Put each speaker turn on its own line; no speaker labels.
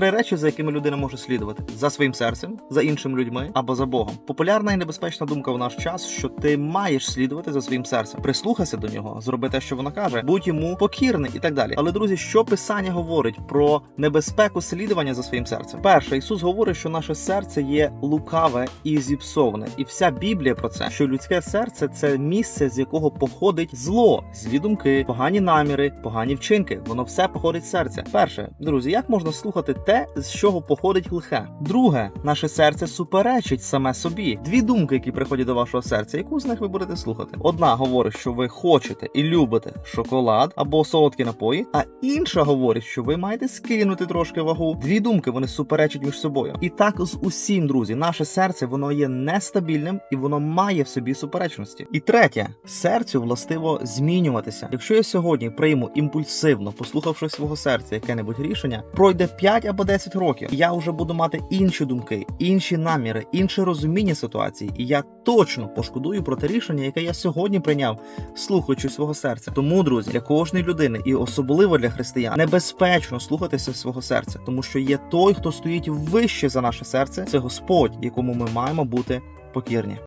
три речі, за якими людина може слідувати: за своїм серцем, за іншими людьми або за Богом. Популярна і небезпечна думка в наш час, що ти маєш слідувати за своїм серцем. Прислухайся до нього, зроби те, що воно каже, будь йому покірний і так далі. Але друзі, що писання говорить про небезпеку слідування за своїм серцем? Перше, Ісус говорить, що наше серце є лукаве і зіпсоване, і вся Біблія про це, що людське серце це місце, з якого походить зло, злі думки, погані наміри, погані вчинки. Воно все походить з серця. Перше, друзі, як можна слухати те, з чого походить лихе? Друге, наше серце суперечить саме собі. Дві думки, які приходять до вашого серця, яку з них ви будете слухати? Одна говорить, що ви хочете і любите шоколад або солодкі напої, а інша говорить, що ви маєте скинути трошки вагу. Дві думки вони суперечать між собою. І так з усім, друзі, наше серце воно є нестабільним і воно має в собі суперечності. І третє, серцю властиво змінюватися. Якщо я сьогодні прийму імпульсивно, послухавши свого серця яке-небудь рішення, пройде 5 або 10 років, я вже буду мати інші думки, інші наміри, інше розуміння ситуації, і я точно пошкодую про те рішення, яке я сьогодні прийняв, слухаючи свого серця. Тому, друзі, для кожної людини, і особливо для християн, небезпечно слухатися свого серця, тому що є той, хто стоїть вище за наше серце, це Господь, якому ми маємо бути покірні.